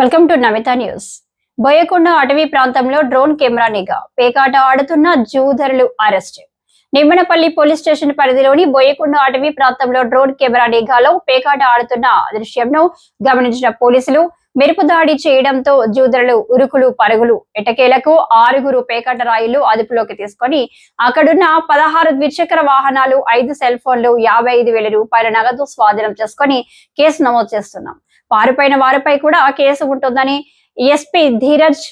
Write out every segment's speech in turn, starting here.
Welcome to Namitha news. Boyakonda అటవీ ప్రాంతంలో drone camera నిఘా. పేకాట ఆడుతున్న జూధరులు అరెస్ట్. నిమ్మనపల్లి పోలీస్ స్టేషన్ పరిధిలోని బోయకొండ అటవీ ప్రాంతంలో డ్రోన్ కెమెరా నిఘాలో పేకాట ఆడుతున్న దృశ్యంను గమనించిన పోలీసులు మెరుపు దాడి చేయడంతో జూదరులు ఉరుకులు పరుగులు ఎటకేలకు ఆరుగురు పేకాట రాయిలు అదుపులోకి తీసుకొని అక్కడున్న పదహారు ద్విచక్ర వాహనాలు ఐదు సెల్ ఫోన్లు యాభై ఐదు వేల రూపాయల నగదు స్వాధీనం చేసుకొని కేసు నమోదు చేస్తున్నాం. పారిపోయిన వారిపై కూడా కేసు ఉంటుందని ఎస్పీ ధీరజ్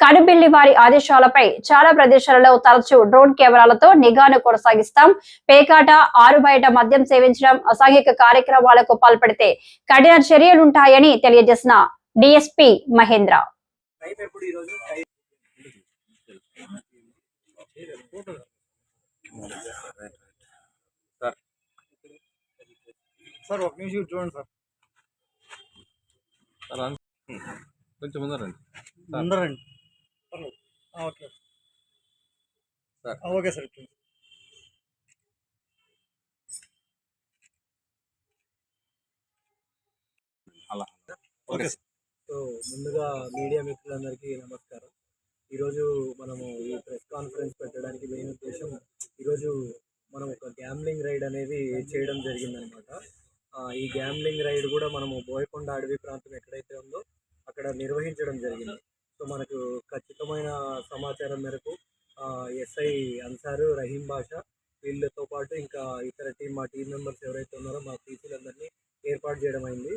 కనుబిల్లి వారి ఆదేశాలపై చాలా ప్రదేశాలలో తరచూ డ్రోన్ కెమెరాలతో నిఘాను కొనసాగిస్తాం. పేకాట ఆరు బయట మద్యం సేవించడం అసాంఘిక కార్యక్రమాలకు పాల్పడితే కఠిన చర్యలుంటాయని తెలియజేసిన డిఎస్పీ మహేంద్ర. సార్ ఒక నిమిషం చూడండి సార్. కొంచెం ముందరండి అందరండి ఓకే. సార్. Okay sir. అలా. Okay sir. సో ముందుగా మీడియా మిత్రులందరికీ నమస్కారం. ఈరోజు మనము ఈ ప్రెస్ కాన్ఫరెన్స్ పెట్టడానికి మెయిన్ ఉద్దేశం ఈరోజు మనం ఒక గ్యామ్లింగ్ రైడ్ అనేది చేయడం జరిగిందనమాట. ఈ గ్యామ్లింగ్ రైడ్ కూడా మనము బోయకొండ అడవి ప్రాంతం ఎక్కడైతే ఉందో అక్కడ నిర్వహించడం జరిగింది. సో మనకు ఖచ్చితమైన సమాచారం మేరకు ఎస్ఐ అన్సారు రహీం బాషా వీళ్ళతో పాటు ఇంకా ఇతర టీం మా టీం మెంబర్స్ ఎవరైతే ఉన్నారో మా పీసీలందరినీ ఏర్పాటు చేయడం అయింది.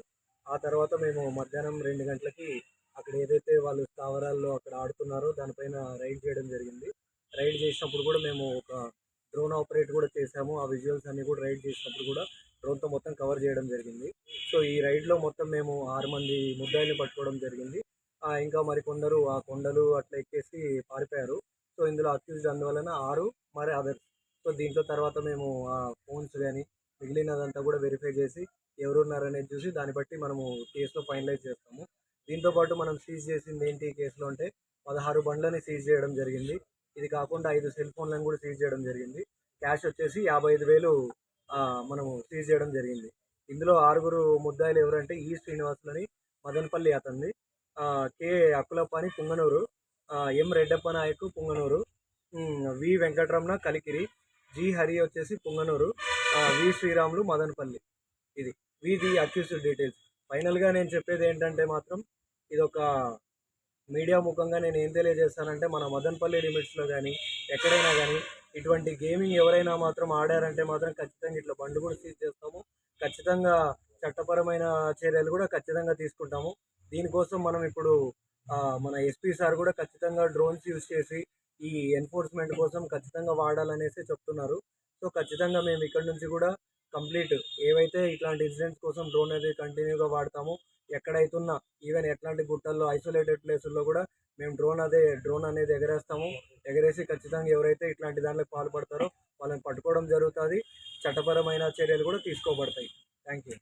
ఆ తర్వాత మేము మధ్యాహ్నం రెండు గంటలకి అక్కడ ఏదైతే వాళ్ళు స్థావరాల్లో అక్కడ ఆడుతున్నారో దానిపైన రైడ్ చేయడం జరిగింది. రైడ్ చేసినప్పుడు కూడా మేము ఒక డ్రోన్ ఆపరేట్ కూడా చేసాము ఆ విజువల్స్ అన్ని కూడా రైడ్ చేసినప్పుడు కూడా డ్రోన్తో మొత్తం కవర్ చేయడం జరిగింది. సో ఈ రైడ్లో మొత్తం మేము ఆరు మంది ముద్దాయిల్ని పట్టుకోవడం జరిగింది. ఇంకా మరి కొందరు ఆ కొండలు అట్లా ఎక్కేసి పారిపోయారు. సో ఇందులో అక్యూజ్డ్ అందువలన ఆరు మరి అదర్స్ సో దీంట్లో తర్వాత మేము ఆ ఫోన్స్ కానీ మిగిలినదంతా కూడా వెరిఫై చేసి ఎవరు ఉన్నారనేది చూసి దాన్ని బట్టి మనము కేసులో ఫైనలైజ్ చేస్తాము. దీంతో పాటు మనం సీజ్ చేసింది ఏంటి కేసులో అంటే పదహారు బండ్లని సీజ్ చేయడం జరిగింది. ఇది కాకుండా ఐదు సెల్ ఫోన్లను కూడా సీజ్ చేయడం జరిగింది. క్యాష్ వచ్చేసి యాభై ఐదు వేలు మనము సీజ్ చేయడం జరిగింది. ఇందులో ఆరుగురు ముద్దాయిలు ఎవరంటే ఈ శ్రీనివాసులని మదనపల్లి అతన్ని కే అక్కులప్పని అక్కులప్ప అని Punganur M Reddappa Nayak Punganur V Venkataramana Kalikiri G Hari వచ్చేసి పుంగనూరు వి శ్రీరాములు మదనపల్లి. వీది అక్యూస్డ్ డీటెయిల్స్ ఫైనల్గా నేను చెప్పేది ఏంటంటే మాత్రం ఇది ఒక మీడియా ముఖంగా నేను ఏం తెలియజేస్తానంటే మన మదన్పల్లి లిమిట్స్లో కానీ ఎక్కడైనా కానీ ఇటువంటి గేమింగ్ ఎవరైనా మాత్రం ఆడారంటే మాత్రం ఖచ్చితంగా ఇట్లా బండి కూడా సీజ్ చేస్తాము. ఖచ్చితంగా చట్టపరమైన చర్యలు కూడా ఖచ్చితంగా తీసుకుంటాము. దీనికోసం మనం ఇప్పుడు మన ఎస్పీ సార్ కూడా ఖచ్చితంగా డ్రోన్స్ యూజ్ చేసి ఈ ఎన్ఫోర్స్మెంట్ కోసం ఖచ్చితంగా వాడాలనేసి చెప్తున్నారు. సో ఖచ్చితంగా మేము ఇక్కడ నుంచి కూడా కంప్లీట్. ఏవైతే ఇట్లాంటి ఇన్సిడెంట్స్ కోసం డ్రోన్ అనేది కంటిన్యూగా వాడతామో ఎక్కడైతున్నా ఈవెన్ ఎట్లాంటి గుట్టల్లో ఐసోలేటెడ్ ప్లేసుల్లో కూడా మేము డ్రోన్ అదే డ్రోన్ అనేది ఎగరేస్తాము. ఎగరేసి ఖచ్చితంగా ఎవరైతే ఇట్లాంటి దానిలో పాల్పడతారో వాళ్ళని పట్టుకోవడం జరుగుతుంది. చట్టపరమైన చర్యలు కూడా తీసుకోబడతాయి. Thank you.